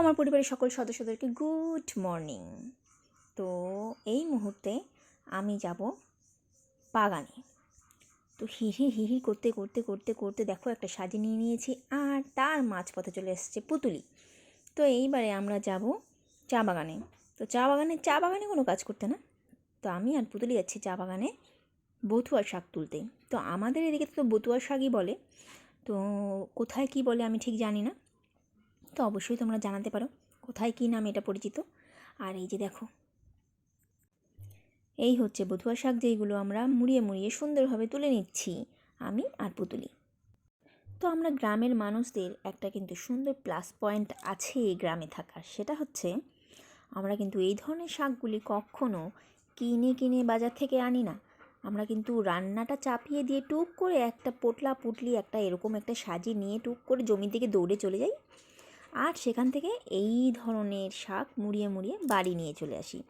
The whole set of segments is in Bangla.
আমার পরিবারের সকল সদস্যদেরকে গুড মর্নিং। তো এই মুহূর্তে আমি যাব বাগানে। তো হিহি হিহি করতে করতে করতে করতে দেখো একটা সাজি নিয়ে নিয়েছি আর তার মাঝপথে চলে এসেছে পুতুলি। তো এইবারে আমরা যাব চা বাগানে। তো চা বাগানে চা বাগানে কোনো কাজ করতে না। তো আমি আর পুতুলি যাচ্ছি চা বাগানে বথুয়ার শাক তুলতে। তো আমাদের এদিকে তো বতুয়ার শাকই বলে। তো কোথায় কি বলে আমি ঠিক জানি না। তো অবশ্যই তোমরা জানাতে পারো কোথায় কী নামে এটা পরিচিত। আর এই যে দেখো। এই হচ্ছে বধুয়া শাক যেইগুলো আমরা মুড়িয়ে মুড়িয়ে সুন্দরভাবে তুলে নিচ্ছি, আমি আর পুতুলি। তো আমরা গ্রামের মানুষদের একটা কিন্তু সুন্দর প্লাস পয়েন্ট আছে এই গ্রামে থাকার, সেটা হচ্ছে আমরা কিন্তু এই ধরনের শাকগুলি কখনো কিনে কিনে বাজার থেকে আনি না। আমরা কিন্তু রান্নাটা চাপিয়ে দিয়ে টুক করে একটা পোটলা পুটলি একটা এরকম একটা সাজি নিয়ে টুক করে জমির দিকে দৌড়ে চলে যাই। আর সেখান থেকে এই ধরনের শাক মুড়িয়ে মুড়িয়ে বাড়ি নিয়ে চলে আসি।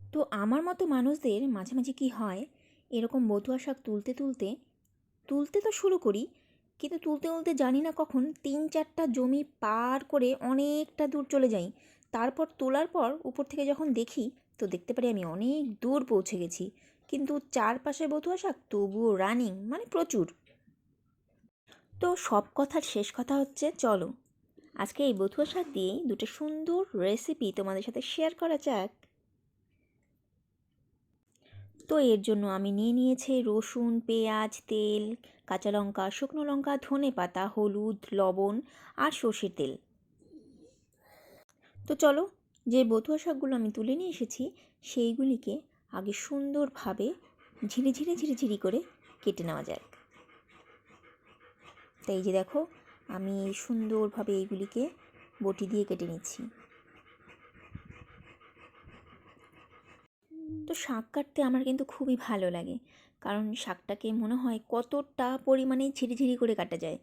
তো আমার মতো মানুষদের মাঝে মাঝে কী হয়, এরকম বতুয়া শাক তুলতে তুলতে তুলতে তো শুরু করি, কিন্তু তুলতে তুলতে জানি না কখন তিন চারটা জমি পার করে অনেকটা দূর চলে যাই। তারপর তোলার পর উপর থেকে যখন দেখি, তো দেখতে পারি আমি অনেক দূর পৌঁছে গেছি। কিন্তু চারপাশে বতুয়া শাক তবুও রানিং মানে প্রচুর। তো সব কথার শেষ কথা হচ্ছে, চলো আজকে এই বথুয়া শাক দিয়েই দুটো সুন্দর রেসিপি তোমাদের সাথে শেয়ার করা যাক। তো এর জন্য আমি নিয়ে নিয়েছি রসুন, পেঁয়াজ, তেল, কাঁচা লঙ্কা, শুকনো লঙ্কা, ধনে পাতা, হলুদ, লবণ আর সর্ষের তেল। তো চলো, যে বথুয়া শাকগুলো আমি তুলে নিয়ে এসেছি, সেইগুলিকে আগে সুন্দরভাবে ঝিরিঝিরি ঝিরিঝিরি করে কেটে নেওয়া যাক। তাই যে দেখো আমি সুন্দরভাবে এইগুলিকে বটি দিয়ে কেটে নিচ্ছি। তো শাক কাটতে আমার কিন্তু খুবই ভালো লাগে, কারণ শাকটাকে মনে হয় কতটা পরিমাণে ঝিরিঝিরি করে কাটা যায়।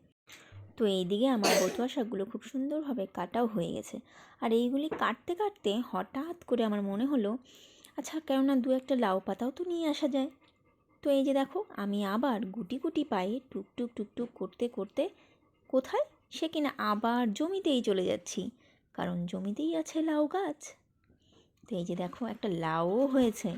তো এইদিকে আমার বতুয়া শাকগুলো খুব সুন্দরভাবে কাটাও হয়ে গেছে। আর এইগুলি কাটতে কাটতে হঠাৎ করে আমার মনে হলো আচ্ছা কেননা দু একটা লাউ পাতাও তো নিয়ে আসা যায়। তো এই যে দেখো, আমি আবার গুটি গুটি পায়ে টুকটুক টুকটুক করতে করতে কোথায়? সে কিনা আবার জমিতেই চলে যাচ্ছি। কারণ জমিতেই আছে লাউ গাছ। তো এই যে দেখো, একটা লাউও হয়েছে।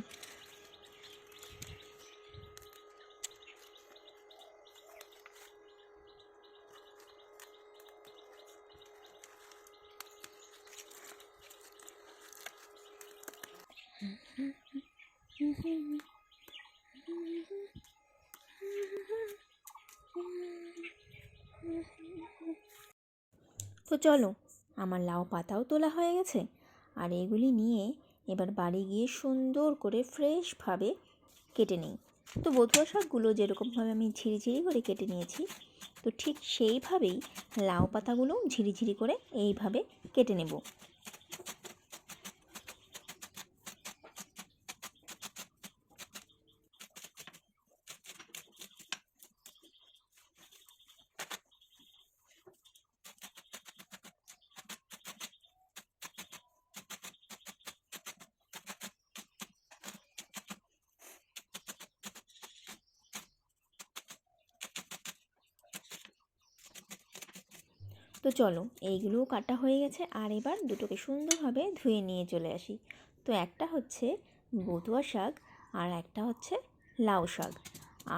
তো চলো, আমার লাউ পাতাও তোলা হয়ে গেছে। আর এগুলি নিয়ে এবার বাড়ি গিয়ে সুন্দর করে ফ্রেশভাবে কেটে নিই। তো বধুয়া শাকগুলো যেরকমভাবে আমি ঝিরিঝিরি করে কেটে নিয়েছি, তো ঠিক সেইভাবেই লাউ পাতাগুলোও ঝিরিঝিরি করে এইভাবে কেটে নেব। তো চলো, এইগুলোও কাটা হয়ে গেছে আর এবার দুটোকে সুন্দরভাবে ধুয়ে নিয়ে চলে আসি। তো একটা হচ্ছে বতুয়া শাক আর একটা হচ্ছে লাউ শাক।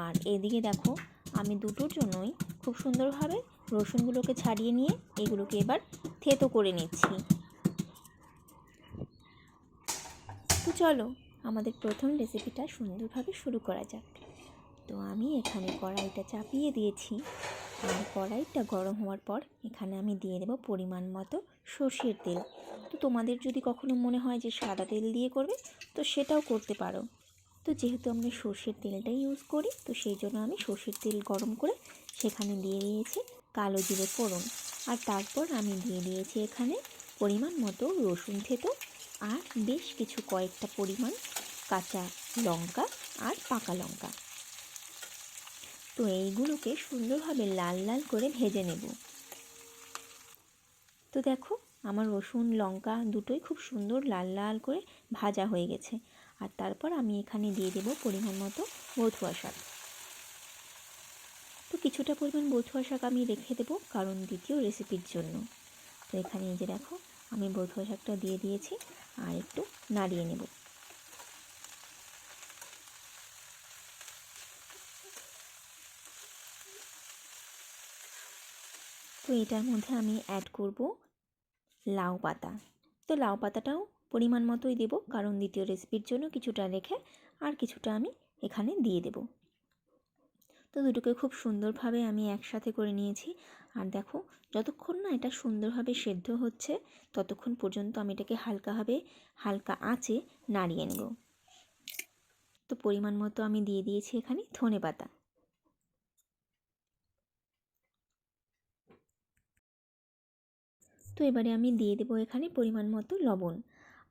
আর এদিকে দেখো, আমি দুটোর জন্যই খুব সুন্দরভাবে রসুনগুলোকে ছাড়িয়ে নিয়ে এগুলোকে এবার থেতো করে নিচ্ছি। তো চলো, আমাদের প্রথম রেসিপিটা সুন্দরভাবে শুরু করা যাক। তো আমি এখানে কড়াইটা চাপিয়ে দিয়েছি। আর কড়াইটা গরম হওয়ার পর এখানে আমি দিয়ে দেবো পরিমাণ মতো সর্ষের তেল। তো তোমাদের যদি কখনো মনে হয় যে সাদা তেল দিয়ে করবে, তো সেটাও করতে পারো। তো যেহেতু আমরা সর্ষের তেলটাই ইউজ করি, তো সেই জন্য আমি সর্ষের তেল গরম করে সেখানে দিয়ে দিয়েছি কালো জিরে ফোড়ন। আর তারপর আমি দিয়ে দিয়েছি এখানে পরিমাণ মতো রসুন থেতো আর বেশ কিছু কয়েকটা পরিমাণ কাঁচা লঙ্কা আর পাকা লঙ্কা। তো এইগুলোকে সুন্দরভাবে লাল লাল করে ভেজে নেব। তো দেখো, আমার রসুন, লঙ্কা দুটোই খুব সুন্দর লাল লাল করে ভাজা হয়ে গেছে। আর তারপর আমি এখানে দিয়ে দেব পরিমাণ মতো বথুয়া শাক। তো কিছুটা পরিমাণ বথুয়া শাক আমি রেখে দেবো কারণ দ্বিতীয় রেসিপির জন্য। তো এখানে এই যে দেখো, আমি বথুয়া শাকটা দিয়ে দিয়েছি আর একটু নাড়িয়ে নেব। তো এটার মধ্যে আমি অ্যাড করব লাউ পাতা। তো লাউ পাতাটাও পরিমাণ মতোই দেব, কারণ দ্বিতীয় রেসিপির জন্য কিছুটা রেখে আর কিছুটা আমি এখানে দিয়ে দেব। তো দুটোকে খুব সুন্দরভাবে আমি একসাথে করে নিয়েছি। আর দেখো, যতক্ষণ না এটা সুন্দরভাবে সেদ্ধ হচ্ছে, ততক্ষণ পর্যন্ত আমি এটাকে হালকাভাবে, হালকা আঁচে নাড়িয়ে নেব। তো পরিমাণ মতো আমি দিয়ে দিয়েছি এখানে ধনে পাতা। তো এবারে আমি দিয়ে দেবো এখানে পরিমাণ মতো লবণ।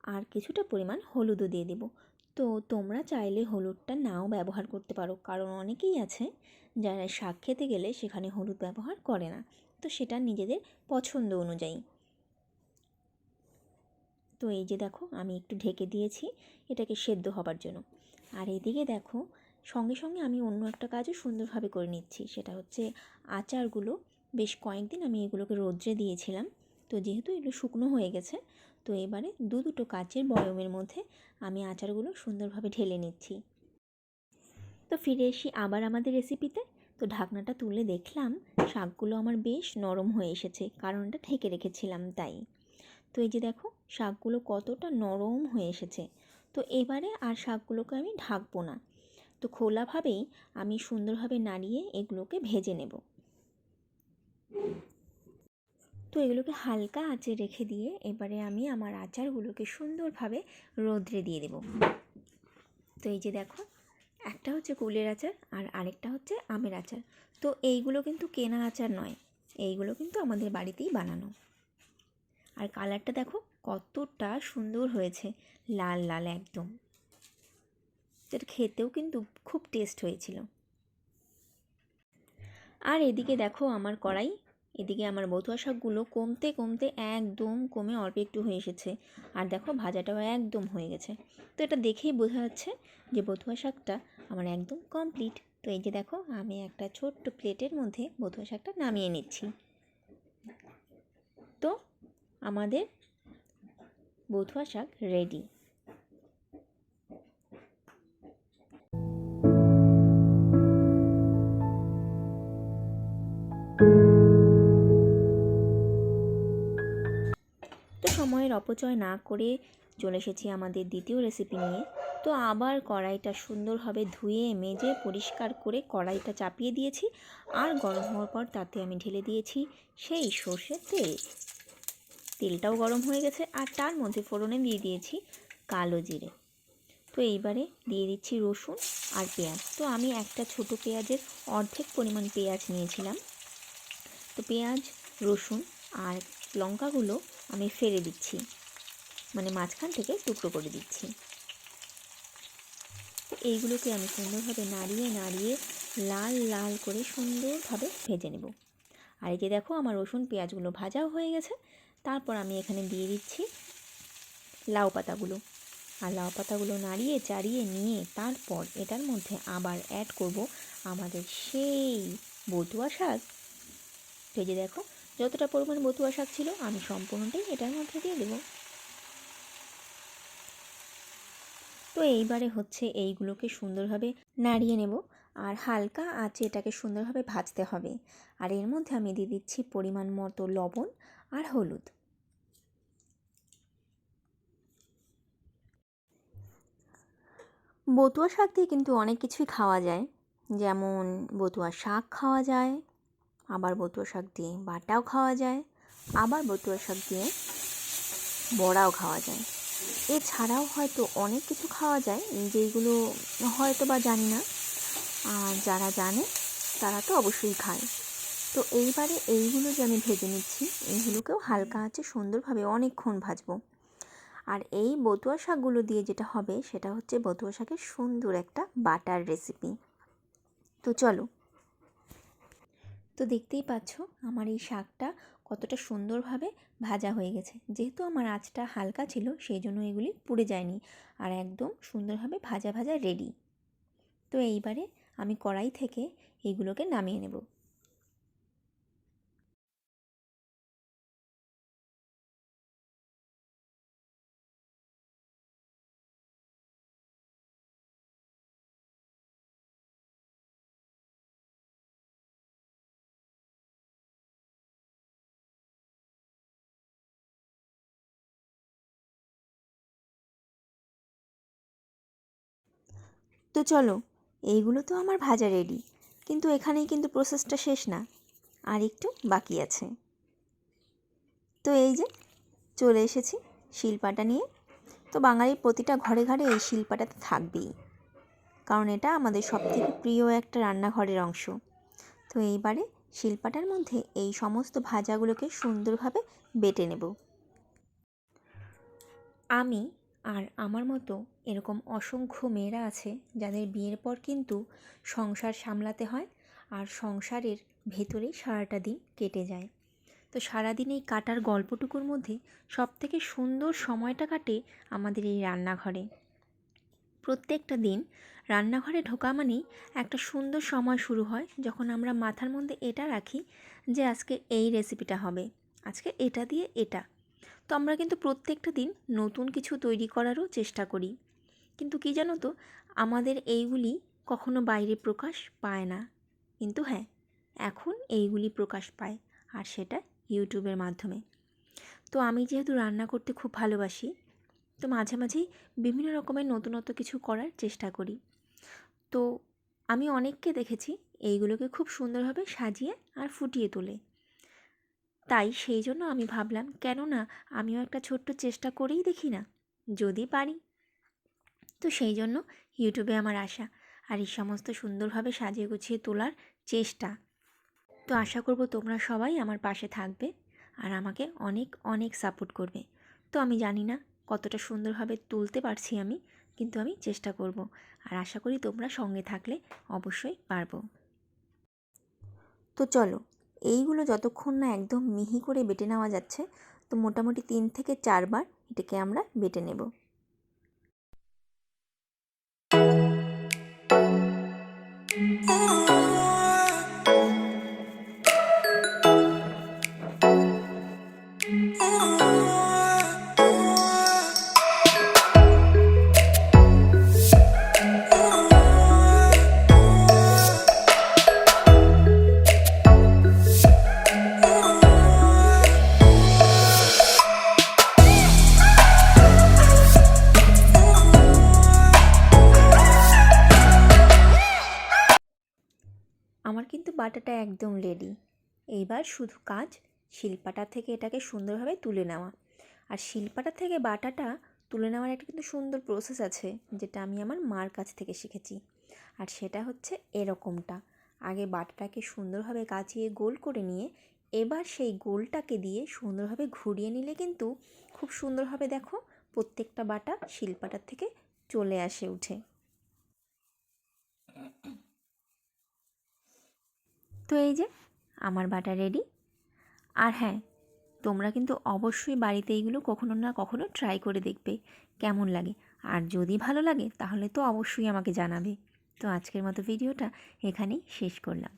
আর কিছুটা পরিমাণ হলুদও দিয়ে দেবো। তো তোমরা চাইলে হলুদটা নাও ব্যবহার করতে পারো। কারণ অনেকেই আছে যারা শাক খেতে গেলে সেখানে হলুদ ব্যবহার করে না। তো সেটা নিজেদের পছন্দ অনুযায়ী। তো এই যে দেখো, আমি একটু ঢেকে দিয়েছি। এটাকে সেদ্ধ হবার জন্য। আর এদিকে দেখো, সঙ্গে সঙ্গে আমি অন্য একটা কাজও সুন্দরভাবে করে নিচ্ছি। সেটা হচ্ছে আচারগুলো। বেশ কয়েকদিন আমি এগুলোকে রোদ্রে দিয়েছিলাম। তো যেহেতু এগুলো শুকনো হয়ে গেছে, তো এবারে দু দুটো কাচের বয়মের মধ্যে আমি আচারগুলো সুন্দরভাবে ঢেলে নিচ্ছি। তো ফিরে এসি আবার আমাদের রেসিপিতে তো ঢাকনাটা তুলে দেখলাম, শাকগুলো আমার বেশ নরম হয়ে এসেছে কারণ এটা ঢেকে রেখেছিলাম তাই। তো এই যে দেখো, শাকগুলো কতটা নরম হয়ে এসেছে। তো এবারে আর শাকগুলোকে আমি ঢাকবো না। তো খোলাভাবেই আমি সুন্দরভাবে নাড়িয়ে এগুলোকে ভেজে নেব। তো এগুলোকে হালকা আঁচে রেখে দিয়ে এবারে আমি আমার আচারগুলোকে সুন্দরভাবে রোদ্রে দিয়ে দেব। তো এই যে দেখো, একটা হচ্ছে কুলের আচার আর আরেকটা হচ্ছে আমের আচার। তো এইগুলো কিন্তু কেনা আচার নয়, এইগুলো কিন্তু আমাদের বাড়িতেই বানানো। আর কালারটা দেখো কতটা সুন্দর হয়েছে, লাল লাল একদম। এটা খেতেও কিন্তু খুব টেস্ট হয়েছিল। আর এদিকে দেখো আমার কড়াই এদিকে আমার বতুয়া শাকগুলো কমতে কমতে একদম কমে অল্প একটু হয়ে এসেছে। আর দেখো ভাজাটাও একদম হয়ে গেছে। তো এটা দেখেই বোঝা যাচ্ছে যে বতুয়া শাকটা আমার একদম কমপ্লিট তো এই যে দেখো, আমি একটা ছোট্ট প্লেটের মধ্যে বতুয়া শাকটা নামিয়ে নিচ্ছি। তো আমাদের বথুয়া শাক রেডি তো সময়ের অপচয় না করে চলে এসেছি আমাদের দ্বিতীয় রেসিপি নিয়ে। তো আবার কড়াইটা সুন্দরভাবে ধুয়ে, মেজে, পরিষ্কার করে কড়াইটা চাপিয়ে দিয়েছি আর গরম হওয়ার পর তাতে আমি ঢেলে দিয়েছি সেই সর্ষের তেল। তেলটাও গরম হয়ে গেছে আর তার মধ্যে ফোড়নে দিয়ে দিয়েছি কালো জিরে। তো এইবারে দিয়ে দিচ্ছি রসুন আর পেঁয়াজ। তো আমি একটা ছোট পেঁয়াজের অর্ধেক পরিমাণ পেঁয়াজ নিয়েছিলাম। তো পেঁয়াজ, রসুন আর লঙ্কাগুলো আমি ফেলে দিচ্ছি। মানে মাঝখান থেকে টুকরো করে দিচ্ছি। এইগুলোকে আমি সুন্দরভাবে নাড়িয়ে নাড়িয়ে লাল লাল করে সুন্দরভাবে ভেজে নেব। আর এই যে দেখো, আমার রসুন, পেঁয়াজগুলো ভাজাও হয়ে গেছে। তারপর আমি এখানে দিয়ে দিচ্ছি লাউ পাতাগুলো। আর লাউ পাতাগুলো নাড়িয়ে, চাড়িয়ে নিয়ে তারপর এটার মধ্যে আবার অ্যাড করব আমাদের সেই বতুয়া শাক। এই যে দেখো যতটা পরিমাণ বতুয়া শাক ছিল, আমি সম্পূর্ণটাই এটার মধ্যে দিয়ে দেবো। তো এইবারে হচ্ছে এইগুলোকে সুন্দরভাবে নাড়িয়ে নেব, আর হালকা আঁচে এটাকে সুন্দরভাবে ভাজতে হবে। আর এর মধ্যে আমি দিয়ে দিচ্ছি পরিমাণ মতো লবণ আর হলুদ। বতুয়া শাক দিয়ে কিন্তু অনেক কিছুই খাওয়া যায়। যেমন বতুয়া শাক খাওয়া যায় আবার বতুয়া শাক দিয়ে বাটাও খাওয়া যায়, আবার বতুয়া শাক দিয়ে বড়াও খাওয়া যায়। এছাড়াও হয়তো অনেক কিছু খাওয়া যায় যেগুলো হয়তো বা জানি না। আর যারা জানে, তারা তো অবশ্যই খায়। তো এইবারে এইগুলো যে আমি ভেজে নিচ্ছি এইগুলোকেও হালকা আছে সুন্দরভাবে অনেকক্ষণ ভাজবো। আর এই বতুয়া শাকগুলো দিয়ে যেটা হবে, সেটা হচ্ছে বতুয়া শাকের সুন্দর একটা বাটার রেসিপি। তো চলো তো দেখতেই পাচ্ছ আমার এই শাকটা কতটা সুন্দরভাবে ভাজা হয়ে গেছে। যেহেতু আমার আঁচটা হালকা ছিল, সেই জন্য এগুলি পুড়ে যায়নি আর একদম সুন্দরভাবে ভাজা ভাজা রেডি তো এইবারে আমি কড়াই থেকে এগুলোকে নামিয়ে নেব। তো চলো, এইগুলো তো আমার ভাজা রেডি কিন্তু এখানেই কিন্তু প্রসেসটা শেষ না। আর একটু বাকি আছে। তো এই যে, চলে এসেছি শিলপাটা নিয়ে। তো বাঙালির প্রতিটা ঘরে ঘরে এই শিলপাটা তো থাকবেই, কারণ এটা আমাদের সবথেকে প্রিয় একটা রান্নাঘরের অংশ। তো এইবারে শিলপাটার মধ্যে এই সমস্ত ভাজাগুলোকে সুন্দরভাবে বেটে নেব। আমি আর আমার মতো এরকম অসংখ্য মেয়েরা আছে যাদের বিয়ের পর কিন্তু সংসার সামলাতে হয় আর সংসারের ভেতরেই সারাটা দিন কেটে যায়। তো সারাদিন এই কাটার গল্পটুকুর মধ্যে সবথেকে সুন্দর সময়টা কাটে আমাদের এই রান্নাঘরে। প্রত্যেকটা দিন রান্নাঘরে ঢোকা মানেই একটা সুন্দর সময় শুরু হয় যখন আমরা মাথার মধ্যে এটা রাখি যে আজকে এই রেসিপিটা হবে, আজকে এটা দিয়ে এটা। তো আমরা কিন্তু প্রত্যেকটা দিন নতুন কিছু তৈরি করারও চেষ্টা করি। কিন্তু কী জানো তো, আমাদের এইগুলি কখনো বাইরে প্রকাশ পায় না। কিন্তু হ্যাঁ এখন এইগুলি প্রকাশ পায়, আর সেটা ইউটিউবের মাধ্যমে। তো আমি যেহেতু রান্না করতে খুব ভালোবাসি, তো মাঝে মাঝেই বিভিন্ন রকমের নতুনত্ব কিছু করার চেষ্টা করি। তো আমি অনেককে দেখেছি এইগুলোকে খুব সুন্দরভাবে সাজিয়ে আর ফুটিয়ে তোলে। তাই সেই জন্য আমি ভাবলাম কেন না আমিও একটা ছোট্ট চেষ্টা করেই দেখি না। যদি পারি তো সেই জন্য ইউটিউবে আমার আশা। আর এই সমস্ত সুন্দরভাবে সাজিয়ে গুছিয়ে তোলার চেষ্টা। তো আশা করব তোমরা সবাই আমার পাশে থাকবে আর আমাকে অনেক অনেক সাপোর্ট করবে। তো আমি জানি না কতটা সুন্দরভাবে তুলতে পারছি আমি, কিন্তু আমি চেষ্টা করব। আর আশা করি তোমরা সঙ্গে থাকলে অবশ্যই পারব। তো চলো, এইগুলো যতক্ষণ না একদম মিহি করে বেটে নেওয়া যাচ্ছে, তো মোটামুটি তিন থেকে চারবার এটাকে আমরা বেটে নেব। আমার এইবার শুধু কাজ শিলপাটা থেকে এটাকে সুন্দরভাবে তুলে নেওয়া। আর শিলপাটা থেকে বাটাটা তুলে নেওয়ার একটা কিন্তু সুন্দর প্রসেস আছে, যেটা আমি আমার মার কাছ থেকে শিখেছি। আর সেটা হচ্ছে এরকমটা। আগে বাটাটাকে সুন্দরভাবে কাচিয়ে গোল করে নিয়ে এবার সেই গোলটাকে দিয়ে সুন্দরভাবে ঘুরিয়ে নিলে কিন্তু খুব সুন্দরভাবে দেখো প্রত্যেকটা বাটা শিলপাটার থেকে চলে আসে, উঠে। তো এই যে আমার বাটা রেডি আর হ্যাঁ তোমরা কিন্তু অবশ্যই বাড়িতে এইগুলো কখনো না কখনো ট্রাই করে দেখবে, কেমন লাগে? আর যদি ভালো লাগে, তাহলে তো অবশ্যই আমাকে জানাবে। তো আজকের মতো ভিডিওটা এখানেই শেষ করলাম।